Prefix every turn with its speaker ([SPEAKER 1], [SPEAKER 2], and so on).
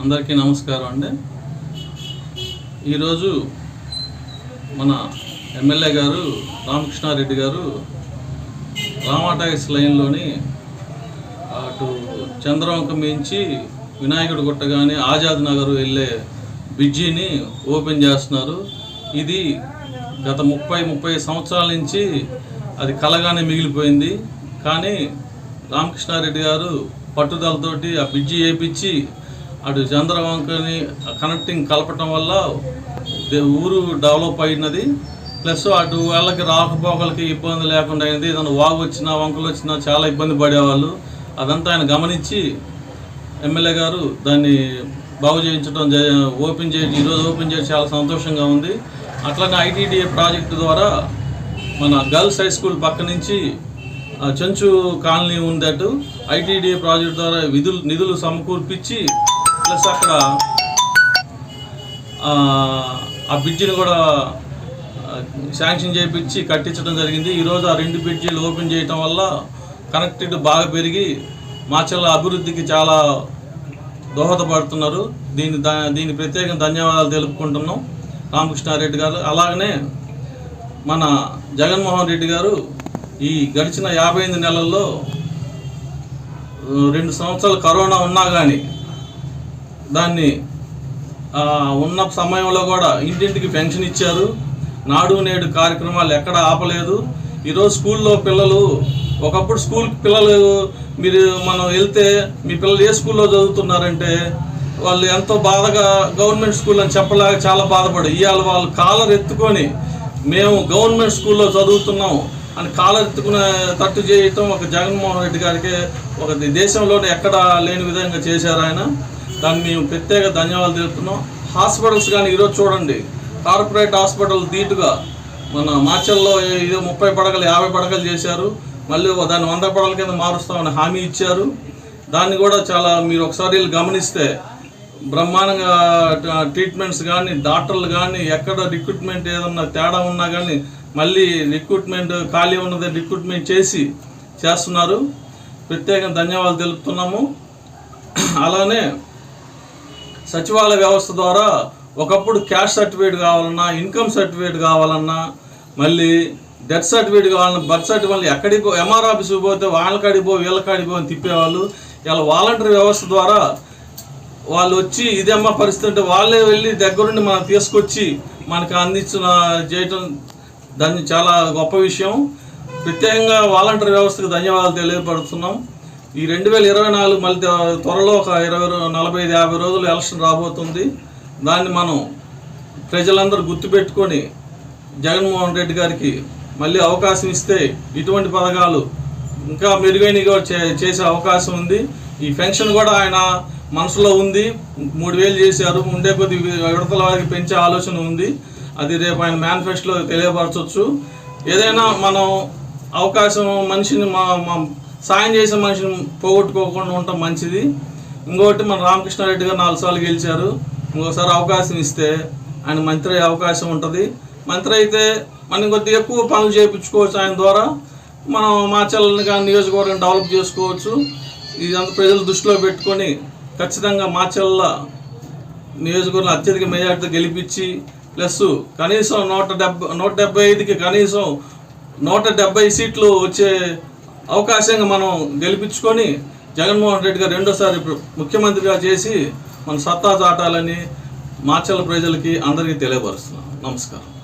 [SPEAKER 1] అందరికీ నమస్కారం అండి. ఈరోజు మన ఎమ్మెల్యే గారు రామకృష్ణారెడ్డి గారు రామాటాక్స్ లైన్లోని అటు చంద్రవంక మించి వినాయకుడు గుట్ట కానీ ఆజాద్ నగర్ వెళ్ళే బ్రిడ్జిని ఓపెన్ చేస్తున్నారు. ఇది గత ముప్పై ముప్పై సంవత్సరాల నుంచి అది కలగానే మిగిలిపోయింది. కానీ రామకృష్ణారెడ్డి గారు పట్టుదలతోటి ఆ బ్రిడ్జి వేయించి అటు చంద్రవంకని కనెక్టింగ్ కలపటం వల్ల ఊరు డెవలప్ అయినది. ప్లస్ అటు వాళ్ళకి రాకపోకలకి ఇబ్బంది లేకుండా అయింది. ఏదైనా వాగు వచ్చినా వంకలు వచ్చినా చాలా ఇబ్బంది పడేవాళ్ళు. అదంతా ఆయన గమనించి ఎమ్మెల్యే గారు దాన్ని బాగు చేయించడం జ- ఓపెన్ చేసి ఈరోజు ఓపెన్ చేసి చాలా సంతోషంగా ఉంది. అట్లానే ఐటీడీఏ ప్రాజెక్టు ద్వారా మన గర్ల్స్ హై స్కూల్ పక్క నుంచి చెంచు కాలనీ ఉందట ఐటీడీఏ ప్రాజెక్ట్ ద్వారా విధులు నిధులు సమకూర్పించి ప్లస్ అక్కడ ఆ, బ్రిడ్జిని కూడా శాంక్షన్ చేయించి కట్టించడం జరిగింది. ఈరోజు ఆ రెండు బ్రిడ్జిలు ఓపెన్ చేయటం వల్ల కనెక్టివిటీ బాగా పెరిగి మాచల్ల అభివృద్ధికి చాలా దోహదపడుతున్నారు. దీని దా దీని ప్రత్యేక ధన్యవాదాలు తెలుపుకుంటున్నాం. రామకృష్ణారెడ్డి గారు. అలాగనే మన జగన్మోహన్ రెడ్డి గారు ఈ గడిచిన యాభై ఎనిమిది నెలల్లో రెండు సంవత్సరాలు కరోనా ఉన్నా కానీ దాన్ని ఉన్న సమయంలో కూడా ఇంటింటికి పెన్షన్ ఇచ్చారు. నాడు నేడు కార్యక్రమాలు ఎక్కడ ఆపలేదు. ఈరోజు స్కూల్లో పిల్లలు ఒకప్పుడు స్కూల్ పిల్లలు మీరు మనం వెళ్తే మీ పిల్లలు ఏ స్కూల్లో చదువుతున్నారంటే వాళ్ళు ఎంతో బాధగా గవర్నమెంట్ స్కూల్ అని చెప్పలేక చాలా బాధపడి ఇవాళ వాళ్ళు కాలర్ ఎత్తుకొని మేము గవర్నమెంట్ స్కూల్లో చదువుతున్నాం అని కాలర్ ఎత్తుకునే తట్టు చేయటం ఒక జగన్మోహన్ రెడ్డి గారికి ఒక దేశంలోనే ఎక్కడా లేని విధంగా చేశారు ఆయన. దాన్ని మేము ప్రత్యేక ధన్యవాదాలు తెలుపుతున్నాం. హాస్పిటల్స్ కానీ ఈరోజు చూడండి. కార్పొరేట్ హాస్పిటల్ ధీటుగా మన మాచల్లో ఏదో ముప్పై పడకలు యాభై పడకలు చేశారు. మళ్ళీ దాన్ని వంద పడకల కింద మారుస్తామని హామీ ఇచ్చారు. దాన్ని కూడా చాలా మీరు ఒకసారి గమనిస్తే బ్రహ్మాండంగా ట్రీట్మెంట్స్ కానీ డాక్టర్లు కానీ ఎక్కడ రిక్రూట్మెంట్ ఏదన్నా తేడా ఉన్నా కానీ మళ్ళీ రిక్రూట్మెంట్ ఖాళీ ఉన్నది రిక్రూట్మెంట్ చేసి చేస్తున్నారు. ప్రత్యేకంగా ధన్యవాదాలు తెలుపుతున్నాము. అలానే సచివాలయ వ్యవస్థ ద్వారా ఒకప్పుడు క్యాష్ సర్టిఫికేట్ కావాలన్నా ఇన్కమ్ సర్టిఫికేట్ కావాలన్నా మళ్ళీ డెత్ సర్టిఫికేట్ కావాలన్నా బర్త్ సర్టిఫికేట్ ఎక్కడికి ఎంఆర్ ఆఫీస్కి పోతే వాళ్ళ కాడికి పో వీళ్ళ కాడికి పో అని తిప్పేవాళ్ళు. ఇలా వాలంటరీ వ్యవస్థ ద్వారా వాళ్ళు వచ్చి ఇదేమో పరిస్థితి అంటే వాళ్ళే వెళ్ళి దగ్గరుండి మనం తీసుకొచ్చి మనకు అందించిన చేయటం దాన్ని చాలా గొప్ప విషయం. ప్రత్యేకంగా వాలంటరీ వ్యవస్థకు ధన్యవాదాలు తెలియపడుతున్నాం ఈ రెండు వేల ఇరవై నాలుగు మళ్ళీ త్వరలో ఒక ఇరవై నలభై ఐదు యాభై రోజులు ఎలక్షన్ రాబోతుంది. దాన్ని మనం ప్రజలందరూ గుర్తుపెట్టుకొని జగన్మోహన్ రెడ్డి గారికి మళ్ళీ అవకాశం ఇస్తే ఇటువంటి పథకాలు ఇంకా మెరుగైనవి కూడా చే- చేసే అవకాశం ఉంది. ఈ పెన్షన్ కూడా ఆయన మనసులో ఉంది. మూడు వేలు చేశారు. ఉండే కొద్ది విడతల వారికి పెంచే ఆలోచన ఉంది. అది రేపు ఆయన మేనిఫెస్టోలో తెలియపరచవచ్చు ఏదైనా మనం అవకాశం మనిషిని మా సాయం చేసే మనిషిని పోగొట్టుకోకుండా ఉండటం మంచిది. ఇంకొకటి మన రామకృష్ణారెడ్డి గారు నాలుగు సార్లు గెలిచారు. ఇంకోసారి అవకాశం ఇస్తే ఆయన మంత్రి అయ్యే అవకాశం ఉంటుంది. మంత్రి అయితే మనం కొద్దిగా ఎక్కువ పనులు చేయించుకోవచ్చు ఆయన ద్వారా. మనం మాచల్ని కానీ నియోజకవర్గం డెవలప్ చేసుకోవచ్చు. ఇదంతా ప్రజలు దృష్టిలో పెట్టుకొని ఖచ్చితంగా మాచల్ల నియోజకవర్గం అత్యధిక మెజార్టీతో గెలిపించి ప్లస్ కనీసం నూట డెబ్బై నూట డెబ్బై ఐదుకి కనీసం నూట డెబ్బై సీట్లు వచ్చే అవకాశంగా మనం గెలిపించుకొని జగన్మోహన్ రెడ్డి గారు రెండోసారి ముఖ్యమంత్రిగా చేసి మన సత్తా చాటాలని మాచల్ల ప్రజలకి అందరికీ తెలియపరుస్తున్నాం. నమస్కారం.